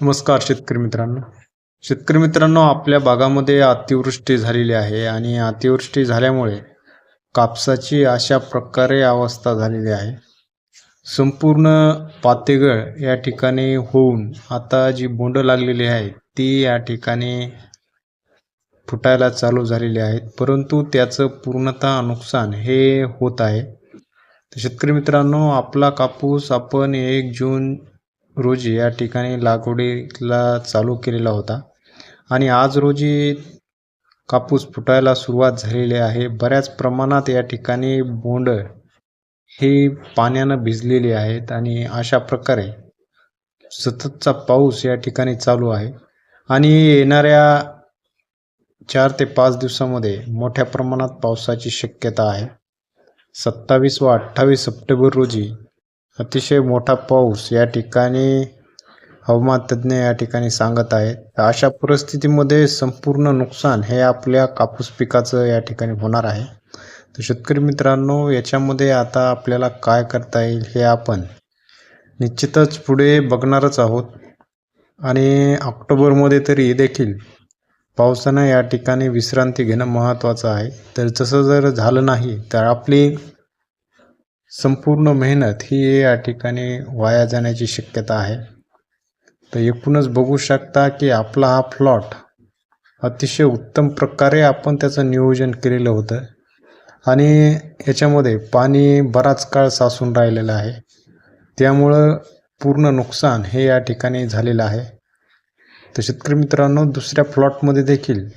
नमस्कार शेतकरी मित्रांनो. शेतकरी मित्रांनो आपल्या भागामध्ये अतिवृष्टी झालेली आहे आणि अतिवृष्टी झाल्यामुळे कापसाची अशा प्रकारे अवस्था झालेली आहे. संपूर्ण पातेगळ या ठिकाणी होऊन आता जी बोंड लागलेली आहे ती या ठिकाणी फुटायला चालू झालेली आहेत परंतु त्याचं पूर्णतः नुकसान हे होत आहे. तर शेतकरी मित्रांनो आपला कापूस आपण एक जून रोजी या ठिकाणी लागवडीला चालू केलेला होता. आणि आज रोजी कापूस फुटायला सुरुवात झालेली आहे. बऱ्याच प्रमाणात या ठिकाणी बोंड ही पाण्यानं भिजलेली आहेत आणि अशा प्रकारे सततचा पाऊस या ठिकाणी चालू आहे. आणि येणाऱ्या चार ते पाच दिवसामध्ये मोठ्या प्रमाणात पावसाची शक्यता आहे. सत्तावीस व अठ्ठावीस सप्टेंबर रोजी अतिशय मोठा पाऊस या ठिकाणी हवामान तज्ज्ञ या ठिकाणी सांगत आहेत. अशा परिस्थितीमध्ये संपूर्ण नुकसान हे आपल्या कापूस पिकाचं या ठिकाणी होणार आहे. तर शेतकरी मित्रांनो याच्यामध्ये आता आपल्याला काय करता येईल हे आपण निश्चितच पुढे बघणारच आहोत. आणि ऑक्टोबरमध्ये तरी देखील पावसानं या ठिकाणी विश्रांती घेणं महत्त्वाचं आहे. तर जसं जर झालं नाही तर आपली संपूर्ण मेहनत ही या ठिकाणी वाया जाण्याची शक्यता आहे. तर एकूणच बघू शकता की आपला हा प्लॉट अतिशय उत्तम प्रकारे आपण त्याचं नियोजन केलेलं होतं. आणि याच्यामध्ये पाणी बराच काळ साचून राहिलेलं आहे. त्यामुळं पूर्ण नुकसान हे या ठिकाणी झालेलं आहे. तर शेतकरी मित्रांनो दुसऱ्या प्लॉटमध्ये देखील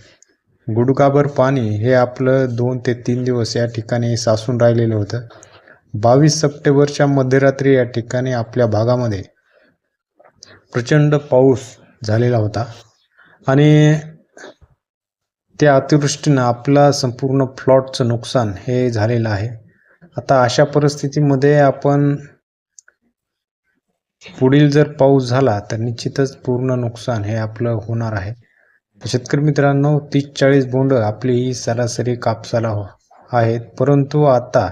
गुडगाभर पाणी हे आपलं दोन ते तीन दिवस या ठिकाणी साचून राहिलेलं होतं. बावीस सप्टेंबरच्या मध्यरात्री या ठिकाणी आपल्या भागामध्ये प्रचंड पाऊस झालेला होता. आणि त्या अतिवृष्टीनं आपला संपूर्ण प्लॉटचं नुकसान हे झालेलं आहे. आता अशा परिस्थितीमध्ये आपण पुढील जर पाऊस झाला तर निश्चितच पूर्ण नुकसान हे आपलं होणार आहे. शेतकरी मित्रांनो तीस चाळीस बोंड आपली ही सरासरी कापसाला हो आहेत. परंतु आता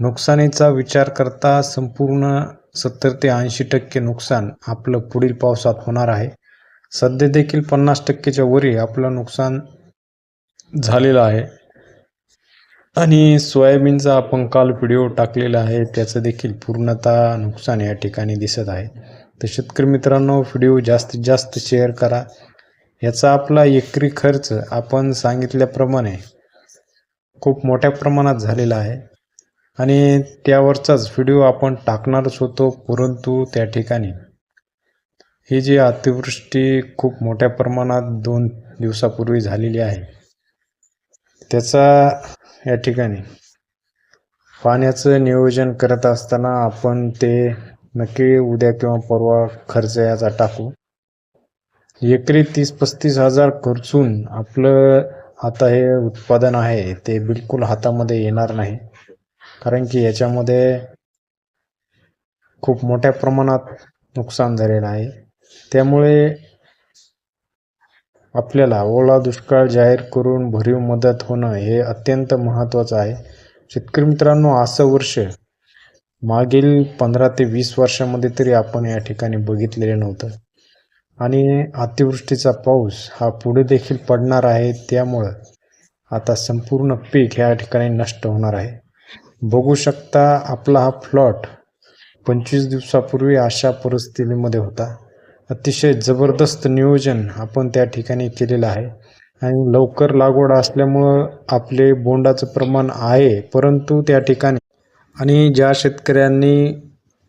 नुकसानीचा विचार करता संपूर्ण सत्तर ते ऐंशी टक्के नुकसान आपलं पुढील पावसात होणार आहे. सध्या देखील पन्नास टक्केच्या वरी आपलं नुकसान झालेलं आहे. आणि सोयाबीनचा आपण काल व्हिडिओ टाकलेला आहे त्याचं देखील पूर्णतः नुकसान या ठिकाणी दिसत आहे. तर शेतकरी मित्रांनो व्हिडिओ जास्तीत जास्त शेअर करा. याचा आपला एकरी खर्च आपण सांगितल्याप्रमाणे खूप मोठ्या प्रमाणात झालेला आहे. आणि त्यावरचाच व्हिडिओ आपण टाकणारच होतो परंतु त्या ठिकाणी. ही जी अतिवृष्टी खूप मोठ्या प्रमाणात दोन दिवसापूर्वी झालेली आहे त्याचा या ठिकाणी पाण्याचं नियोजन करत असताना आपण ते नक्की उद्या किंवा परवा खर्च याचा टाकू. एकरी तीस पस्तीस हजार खर्चून आपलं आता हे उत्पादन आहे ते बिलकुल हातामध्ये येणार नाही. कारण की याच्यामध्ये खूप मोठ्या प्रमाणात नुकसान झालेलं आहे. त्यामुळे आपल्याला ओला दुष्काळ जाहीर करून भरीव मदत होणं हे अत्यंत महत्त्वाचं आहे. शेतकरी मित्रांनो असं वर्ष मागील पंधरा ते वीस वर्षामध्ये तरी आपण या ठिकाणी बघितलेलं नव्हतं. आणि अतिवृष्टीचा पाऊस हा पुढे देखील पडणार आहे. त्यामुळं आता संपूर्ण पीक ह्या ठिकाणी नष्ट होणार आहे. बघू शकता आपला हा प्लॉट पंचवीस दिवसापूर्वी अशा परिस्थितीमध्ये होता. अतिशय जबरदस्त नियोजन आपण त्या ठिकाणी केलेलं आहे. आणि लवकर लागवड असल्यामुळं आपले बोंडाचं प्रमाण आहे परंतु त्या ठिकाणी आणि ज्या शेतकऱ्यांनी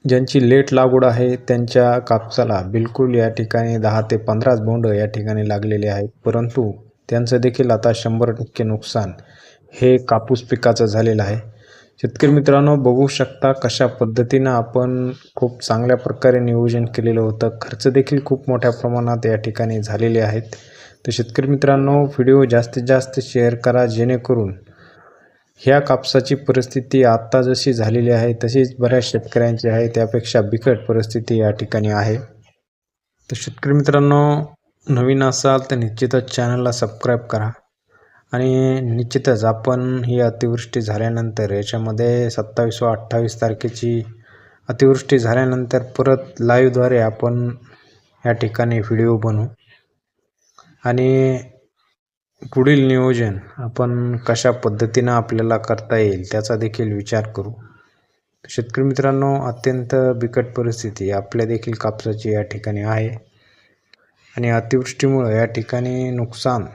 ज्यांची लेट लागवड आहे त्यांच्या कापसाला बिलकुल या ठिकाणी दहा ते पंधराच बोंड या ठिकाणी लागलेले आहेत. परंतु त्यांचं देखील आता शंभर टक्के नुकसान हे कापूस पिकाचं झालेलं आहे. शेतकरी मित्रांनो बघू शकता कशा पद्धतीनं आपण खूप चांगल्या प्रकारे नियोजन केलेलं होतं. खर्च देखील खूप मोठ्या प्रमाणात या ठिकाणी झालेले आहेत. तर शेतकरी मित्रांनो व्हिडिओ जास्तीत जास्त शेअर करा जेणेकरून ह्या कापसाची परिस्थिती आत्ता जशी झालेली आहे तशीच बऱ्याच शेतकऱ्यांची आहे त्यापेक्षा बिकट परिस्थिती या ठिकाणी आहे. तर शेतकरी मित्रांनो नवीन असाल तर निश्चितच चॅनलला सबस्क्राईब करा. आणि निश्चितच आपण ही अतिवृष्टी झाल्यानंतर याच्यामध्ये सत्तावीस व अठ्ठावीस तारखेची अतिवृष्टी झाल्यानंतर परत लाईव्हद्वारे आपण या ठिकाणी व्हिडिओ बनवू. आणि पुढील नियोजन आपण कशा पद्धतीनं आपल्याला करता येईल त्याचा देखील विचार करू. शेतकरी मित्रांनो अत्यंत बिकट परिस्थिती आपल्या देखील कापसाची या ठिकाणी आहे. आणि अतिवृष्टीमुळं या ठिकाणी नुकसान